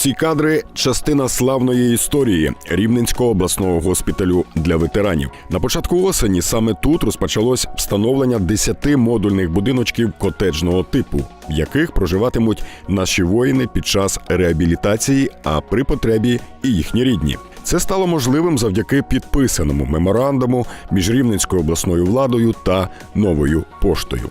Ці кадри частина славної історії Рівненського обласного госпіталю для ветеранів. На початку осені саме тут розпочалось встановлення 10 модульних будиночків котеджного типу, в яких проживатимуть наші воїни під час реабілітації, а при потребі і їхні рідні. Це стало можливим завдяки підписаному меморандуму між Рівненською обласною владою та новою поштою.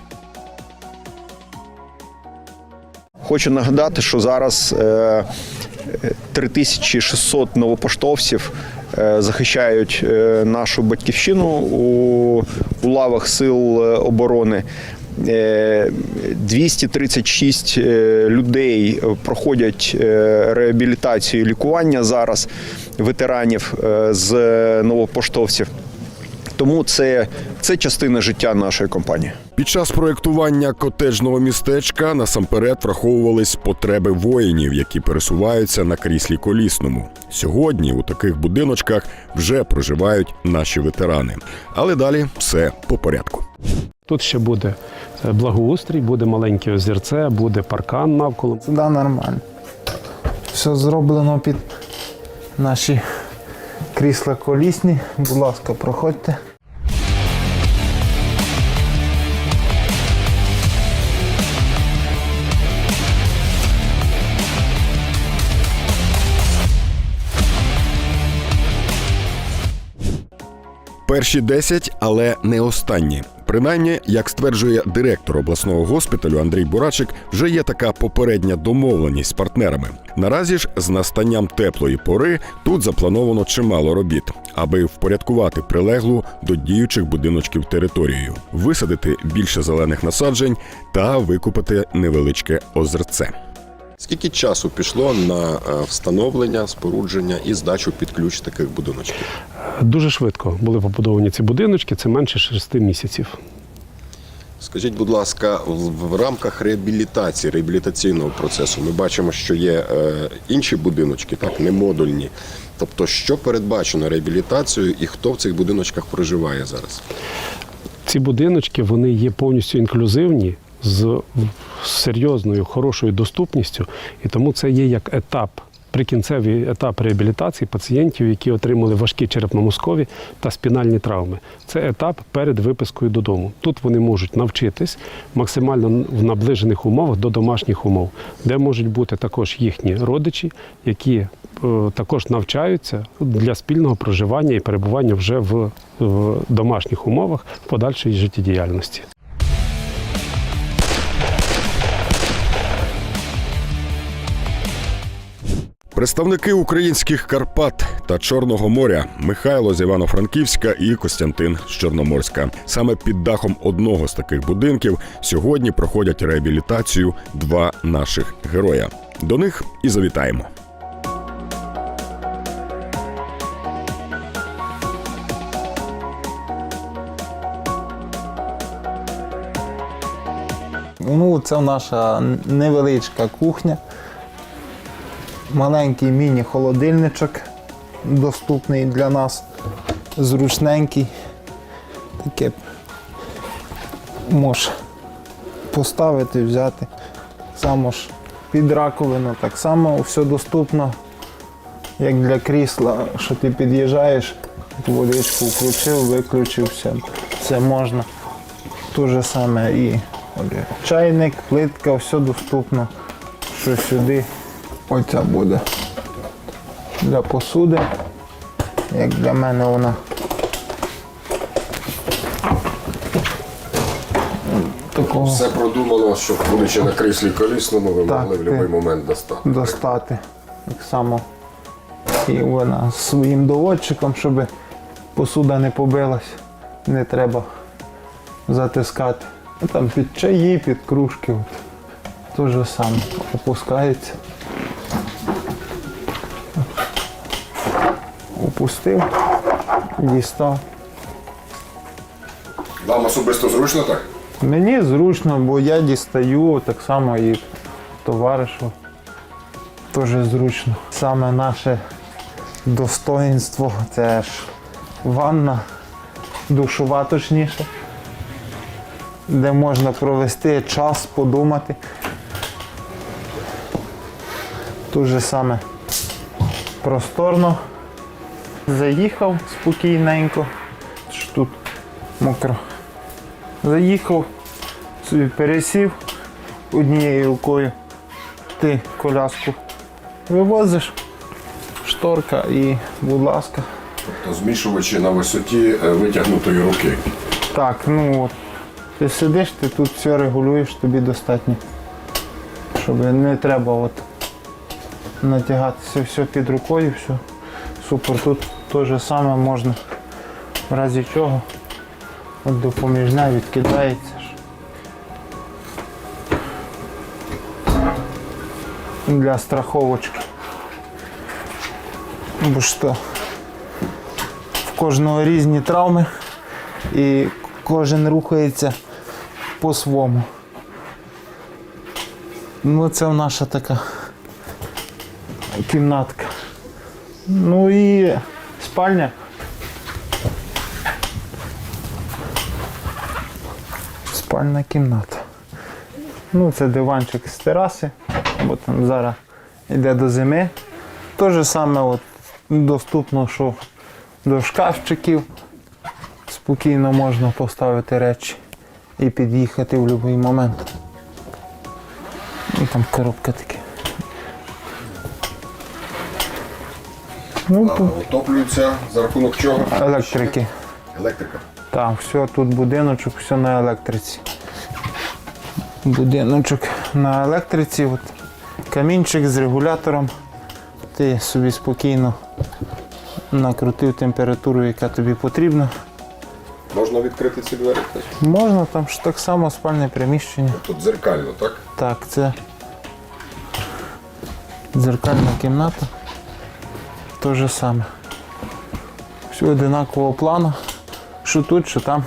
Хочу нагадати, що зараз е, е, 3600 новопоштовців е, захищають е, нашу батьківщину у, лавах сил оборони. Е, 236 е, людей проходять реабілітацію і лікування зараз ветеранів з новопоштовців. Тому це, це частина життя нашої компанії. Під час проєктування котеджного містечка насамперед враховувались потреби воїнів, які пересуваються на кріслі колісному. Сьогодні у таких будиночках вже проживають наші ветерани. Але далі все по порядку. Тут ще буде е, благоустрій, буде маленьке озерце, буде паркан навколо. Сюди нормально. Все зроблено під наші крісла колісні. Будь ласка, проходьте. Перші 10, але не останні. Принаймні, як стверджує директор обласного госпіталю Андрій Бурачик, вже є така попередня домовленість з партнерами. Наразі ж з настанням теплої пори тут заплановано чимало робіт, аби впорядкувати прилеглу до діючих будиночків територію, висадити більше зелених насаджень та викупити невеличке озерце. Скільки часу пішло на е, встановлення, спорудження і здачу під ключ таких будиночків? Дуже швидко були побудовані ці будиночки, це менше 6 місяців. Скажіть, будь ласка, в, рамках реабілітації, реабілітаційного процесу ми бачимо, що є е, інші будиночки, так, не модульні. Тобто, що передбачено реабілітацією і хто в цих будиночках проживає зараз? Ці будиночки вони є повністю інклюзивні з серйозною, хорошою доступністю, і тому це є як етап. Прикінцевий етап реабілітації пацієнтів, які отримали важкі черепно-мозкові та спінальні травми. Це етап перед випискою додому. Тут вони можуть навчитись максимально в наближених умовах до домашніх умов, де можуть бути також їхні родичі, які е, також навчаються для спільного проживання і перебування вже в, домашніх умовах в подальшій життєдіяльності. Представники українських Карпат та Чорного моря Михайло з Івано-Франківська і Костянтин з Чорноморська. Саме під дахом одного з таких будинків сьогодні проходять реабілітацію два наших героя. До них і завітаємо. Ну, це наша невеличка кухня. Маленький міні-холодильничок доступний для нас, зручненький. Таке можеш поставити, взяти. Само ж під раковину, так само все доступно, як для крісла, що ти під'їжджаєш, водичку включив, виключив, все. Це можна. Те же саме і чайник, плитка, все доступно. Що сюди. Оця буде для посуди. Як для мене вона. Такого Все продумано, щоб будучи на кріслі колісному, ви Так, могли в будь-який момент достати. достати. Так само. І вона з своїм доводчиком, щоб посуда не побилась. Не треба затискати. Там під чаї, під кружки. От. То же саме. Опускається. Опустив, дістав. Вам особисто зручно так? Мені зручно, бо я дістаю так само і товаришу. Теж зручно. Саме наше достоїнство це ж ванна, душова точніше, де можна провести час, подумати. Тут же саме просторно. Заїхав спокійненько. Що тут мокро. Заїхав, собі пересів однією рукою. Ти коляску вивозиш, шторка і, будь ласка. Тобто змішувачі на висоті е, витягнутої руки. Так, ну от. Ти сидиш, ти тут все регулюєш, тобі достатньо. Щоб не треба от натягатися все під рукою, все. Супер. Тут те же саме можна в разі чого. От допоміжна відкидається. Для страховочки. Бо що в кожного різні травми і кожен рухається по-своєму. Ну, це наша така кімнатка. Ну і спальня. Спальна кімната. Ну, це диванчик з тераси, бо там зараз йде до зими. Те ж саме от, доступно, що до шкафчиків. Спокійно можна поставити речі і під'їхати в будь-який момент. І там коробка таке. Ну, тут Отоплюється за рахунок чого? електрики. Електрика. Так, все, тут будиночок, все на електриці. Будиночок на електриці, от, камінчик з регулятором. Ти собі спокійно накрутив температуру, яка тобі потрібна. Можна відкрити ці двері? теж? Можна там ж так само спальне приміщення. Тут дзеркально, так? Так, це дзеркальна кімната. Те же саме. Все одинакового плану. Що тут, що там.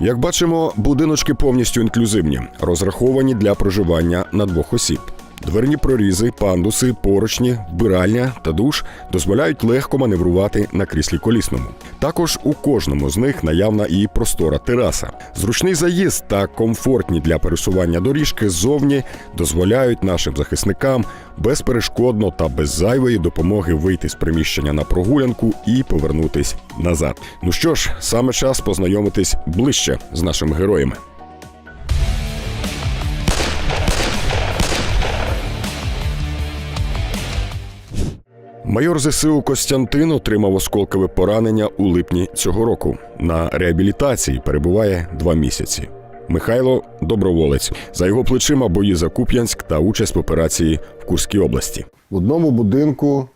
Як бачимо, будиночки повністю інклюзивні, розраховані для проживання на двох осіб. Дверні прорізи, пандуси, поручні, вбиральня та душ дозволяють легко маневрувати на кріслі колісному. Також у кожному з них наявна і простора тераса. Зручний заїзд та комфортні для пересування доріжки ззовні дозволяють нашим захисникам безперешкодно та без зайвої допомоги вийти з приміщення на прогулянку і повернутись назад. Ну що ж, саме час познайомитись ближче з нашими героями. Майор ЗСУ Костянтин отримав осколкове поранення у липні цього року. На реабілітації перебуває два місяці. Михайло доброволець. За його плечима бої за Куп'янськ та участь в операції в Курській області. В одному будинку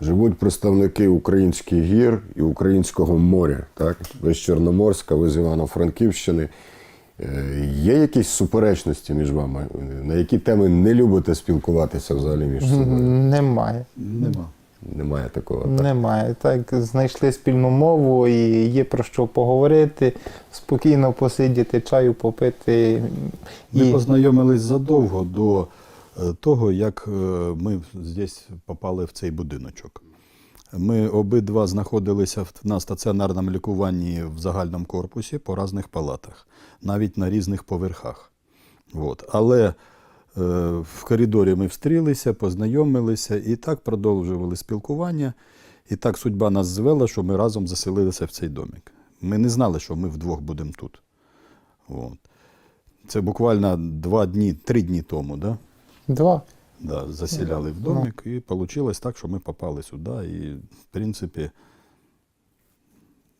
живуть представники українських гір і українського моря. Так? Ви з Чорноморська, ви з Івано-Франківщини. Е, Є якісь суперечності між вами? На які теми не любите спілкуватися взагалі між собою? Немає. Немає такого. Так? Немає. Так, знайшли спільну мову і є про що поговорити, спокійно посидіти, чаю попити. Ми І познайомились задовго до е, того, як е, ми здесь попали в цей будиночок. Ми обидва знаходилися на стаціонарному лікуванні в загальному корпусі по різних палатах, навіть на різних поверхах. От. Але в коридорі ми встрілися, познайомилися і так продовжували спілкування. І так судьба нас звела, що ми разом заселилися в цей домик. Ми не знали, що ми вдвох будемо тут. От. Це буквально два дні, три дні тому, да? два. Да, заселяли в домик, і вийшло так, що ми попали сюди. І, в принципі,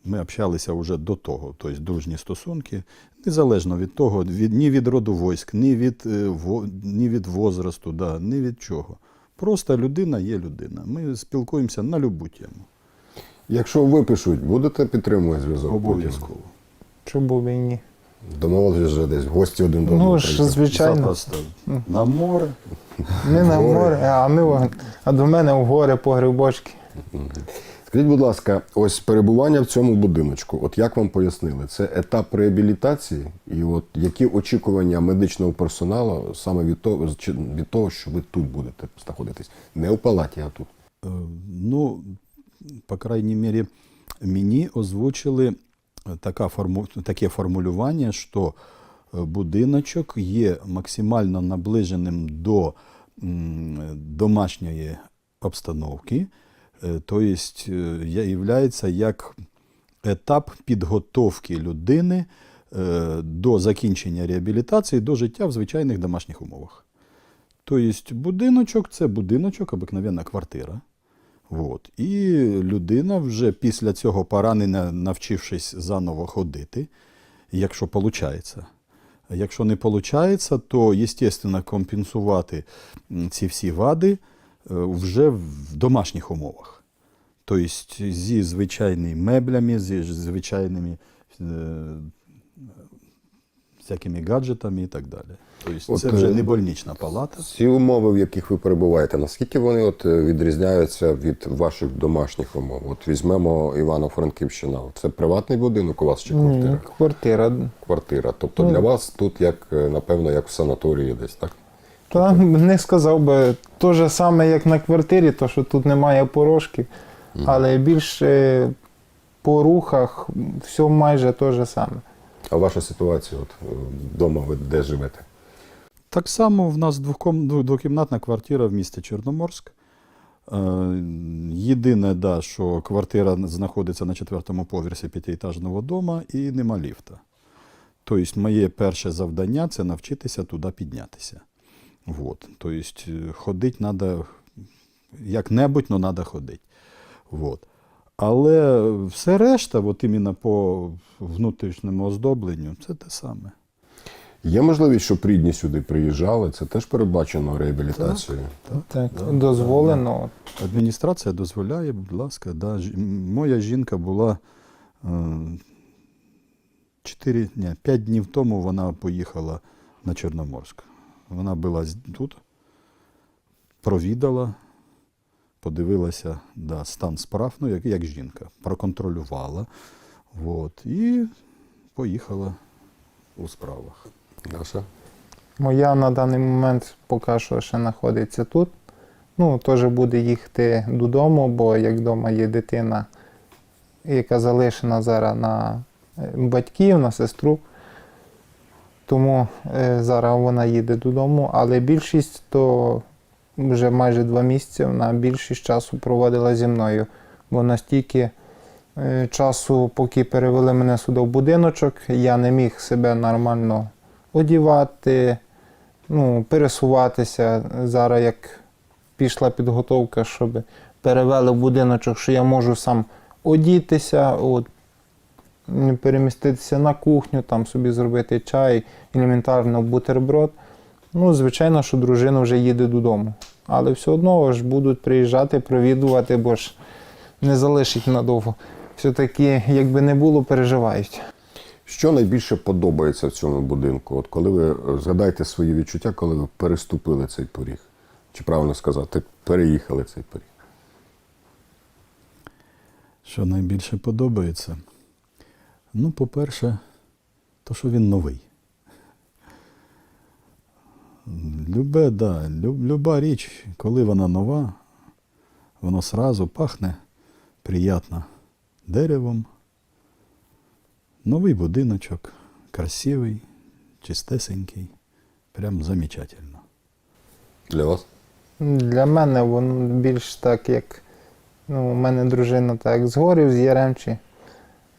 ми общалися вже до того, тобто дружні стосунки, незалежно від того, від, ні від роду військ, ні від, е, во, ні від возрасту, да, ні від чого. Просто людина є людина. Ми спілкуємося на любу тему. Якщо випишуть, будете підтримувати зв'язок? Обов'язково. Чому б і ні? Домовились вже десь в гості один до одного. Ну ж, звичайно. Запросто на море. Ми на море, а, ми, а до мене в гори по грибочки. Скажіть, будь ласка, ось перебування в цьому будиночку, от як вам пояснили, це етап реабілітації, і от які очікування медичного персоналу саме від того, від того, що ви тут будете знаходитись? Не в палаті, а тут. Е, Ну, по крайній мірі, мені озвучили така форму, таке формулювання, що е, будиночок є максимально наближеним до домашньої обстановки, е, тобто є як етап підготовки людини е, до закінчення реабілітації до життя в звичайних домашніх умовах. Тобто будиночок це будиночок, обикновенна квартира. От. І людина вже після цього поранення, навчившись заново ходити, якщо виходить. Якщо не виходить, то, звісно, компенсувати ці всі вади е, вже в домашніх умовах. Тобто зі звичайними меблями, зі звичайними е, всякими гаджетами і так далі. Тобто це вже е, не больнична палата. Ці умови, в яких ви перебуваєте, наскільки вони от е, відрізняються від ваших домашніх умов? От візьмемо Івано-Франківщина. Це приватний будинок у вас чи квартира? Ні, квартира. Квартира. Тобто Ну. для вас тут як, е, напевно, як в санаторії десь, так? Та не сказав би те ж саме, як на квартирі, то що тут немає порожків, але більше по рухах все майже те ж саме. А ваша ситуація, от е, вдома ви де живете? Так само в нас двох- двокімнатна квартира в місті Чорноморськ. Е, Єдине, да, що квартира знаходиться на четвертому поверсі п'ятиетажного дому і нема ліфта. Тобто, моє перше завдання це навчитися туди піднятися. Вот. Тобто, ходити треба як-небудь, але треба ходити. Вот. Але все решта, от іменно по внутрішньому оздобленню, це те саме. Є можливість, щоб рідні сюди приїжджали? Це теж передбачено реабілітацією? Так, дозволено. Адміністрація дозволяє, будь ласка, да. Моя жінка була е, 4, ні, 5 днів тому вона поїхала на Чорноморськ. Вона була тут, провідала, подивилася да, стан справ, ну, як, як жінка, проконтролювала. От, і поїхала у справах. Даша? Моя на даний момент поки що ще знаходиться тут. Ну, теж буде їхати додому, бо як вдома є дитина, яка залишена зараз на е, батьків, на сестру. Тому е, зараз вона їде додому, але більшість то вже майже два місяці вона більшість часу проводила зі мною. Бо настільки е, часу, поки перевели мене сюди в будиночок, я не міг себе нормально одівати, ну, пересуватися. Зараз як пішла підготовка, щоб перевели в будиночок, що я можу сам одітися, от, переміститися на кухню, там собі зробити чай, елементарно бутерброд. Ну, звичайно, що дружина вже їде додому. Але все одно ж будуть приїжджати, провідувати, бо ж не залишить надовго. Все-таки, якби не було, переживають. Що найбільше подобається в цьому будинку? От коли ви е, згадайте свої відчуття, коли ви переступили цей поріг? Чи правильно сказати, переїхали цей поріг? Що найбільше подобається? Ну, по-перше, то, що він новий. Любе, да, люб, люба річ, коли вона нова, воно сразу пахне приємно деревом. Новий будиночок, красивий, чистесенький, прям замечательно. Для вас? Для мене воно більш так, як ну, у мене дружина так з горів, з Яремчі.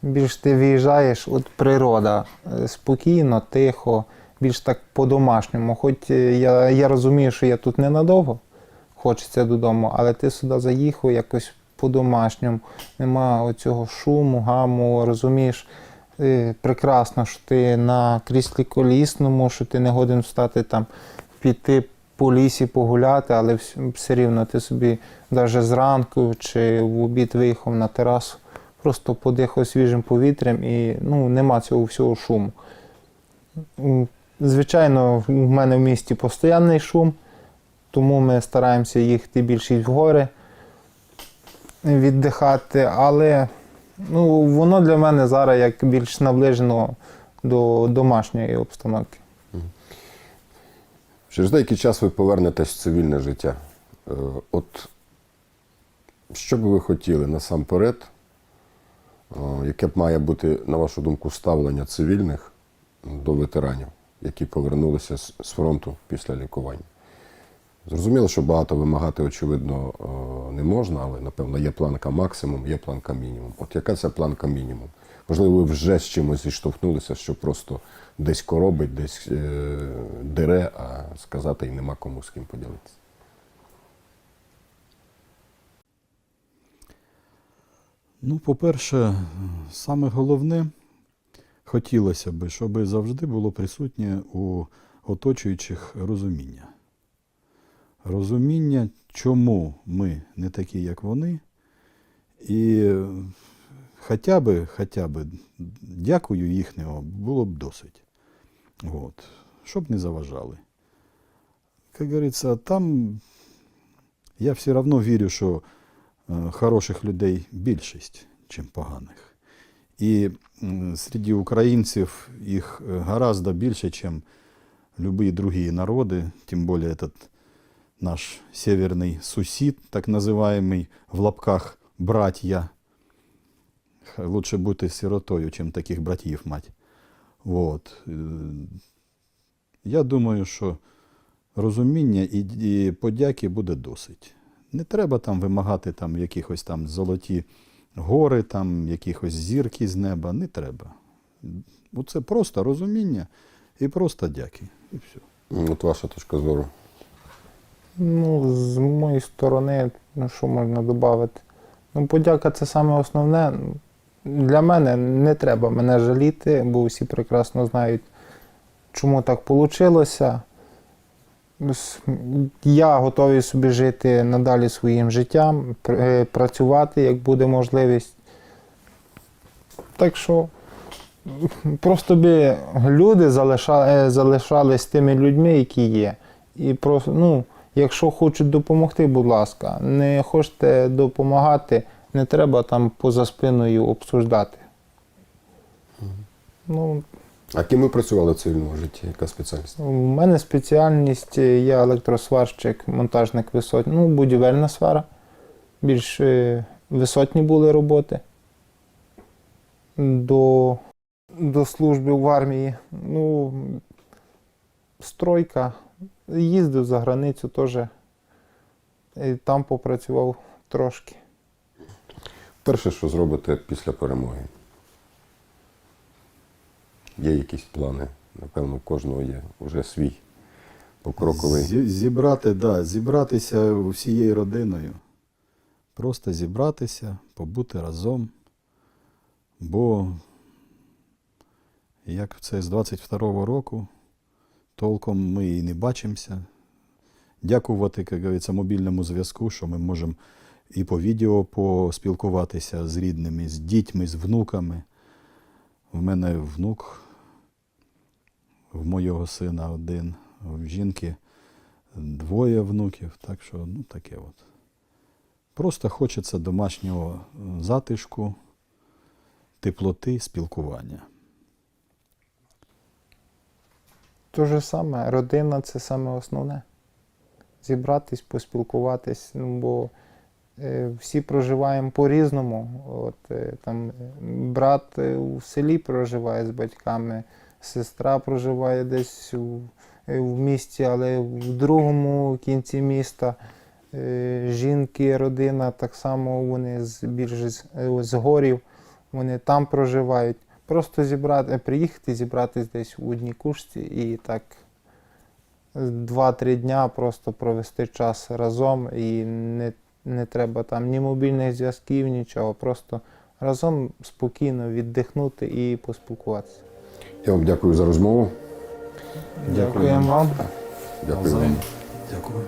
Більш ти виїжджаєш, от природа е, спокійно, тихо, більш так по-домашньому. Хоч е, я, я розумію, що я тут ненадовго, хочеться додому, але ти сюди заїхав якось по-домашньому, нема оцього шуму, гаму, розумієш. е, Прекрасно, що ти на кріслі колісному, що ти не годен встати там, піти по лісі погуляти, але вс- все рівно ти собі навіть зранку чи в обід виїхав на терасу, просто подихав свіжим повітрям і ну, нема цього всього шуму. Звичайно, в мене в місті постійний шум, тому ми стараємося їхати більше в гори, віддихати, але ну, воно для мене зараз як більш наближено до домашньої обстановки. Через деякий час ви повернетесь в цивільне життя. Е, От що би ви хотіли насамперед, яке б має бути, на вашу думку, ставлення цивільних до ветеранів, які повернулися з фронту після лікування? Зрозуміло, що багато вимагати, очевидно, е, не можна, але напевно є планка максимум, є планка мінімум. От яка це планка мінімум? Можливо, ви вже з чимось зіштовхнулися, що просто десь коробить, десь е, дере, а сказати і нема кому з ким поділитися. Ну, по-перше, саме головне, хотілося б, щоб завжди було присутнє у оточуючих розуміння. Розуміння, чому ми не такі, як вони, і хоча б, хоча б дякую їхнього було б досить. От. Щоб не заважали. Як говориться, там я все одно вірю, що хороших людей більшість, ніж поганих. І серед українців їх е, гораздо більше, ніж любые другие народи, тим більше этот наш северний сусід, так називаємий в лапках братья. Лучше бути сиротою, чим таких братів мать. Вот. Е, Я думаю, що розуміння і подяки буде досить. Не треба там вимагати там якихось там золоті гори, там якихось зірки з неба. Не треба. Оце просто розуміння і просто дяки. І все. От ваша точка зору. Ну, з моєї сторони, ну що можна додати? Ну, подяка це саме основне. Для мене не треба мене жаліти, бо всі прекрасно знають, чому так вийшло. Я готовий собі жити надалі своїм життям, е, працювати, як буде можливість. Так що просто би люди е, залишались тими людьми, які є. І просто, ну, якщо хочуть допомогти, будь ласка, не хочете допомагати, не треба там поза спиною обсуждати. Ну, А ким ви працювали в цивільному житті? Яка спеціальність? у мене спеціальність, е, я електросварщик, монтажник висотні, ну, будівельна сфера. Більш е, висотні були роботи. До, до служби в армії. Ну, стройка. Їздив за границю теж. І там попрацював трошки. Перше, що зробите після перемоги? Є якісь плани? Напевно, у кожного є вже свій покроковий. Зі- Зібрати, да, зібратися всією родиною. Просто зібратися, побути разом. Бо як це з 22-го року, толком ми і не бачимося. Дякувати, як говориться, мобільному зв'язку, що ми можемо і по відео поспілкуватися з рідними, з дітьми, з внуками. В мене внук, в моєго сина один, в жінки двоє внуків. Так що, ну таке от. Просто хочеться домашнього е, затишку, теплоти, спілкування. Те ж саме, родина це саме основне. Зібратись, поспілкуватись, ну, бо е, всі проживаємо по-різному. От, е, там, брат у селі проживає з батьками, сестра проживає десь у, е, в місті, але в другому кінці міста. Е, жінки, родина, так само вони з, більше з, е, горів, вони там проживають. Просто зібрати, приїхати, зібратись десь у одній кушці і так два-три дня просто провести час разом і не, не треба там ні мобільних зв'язків, нічого. Просто разом спокійно віддихнути і поспілкуватися. Я вам дякую за розмову. Дякуємо вам. Дякую вам. Дякую.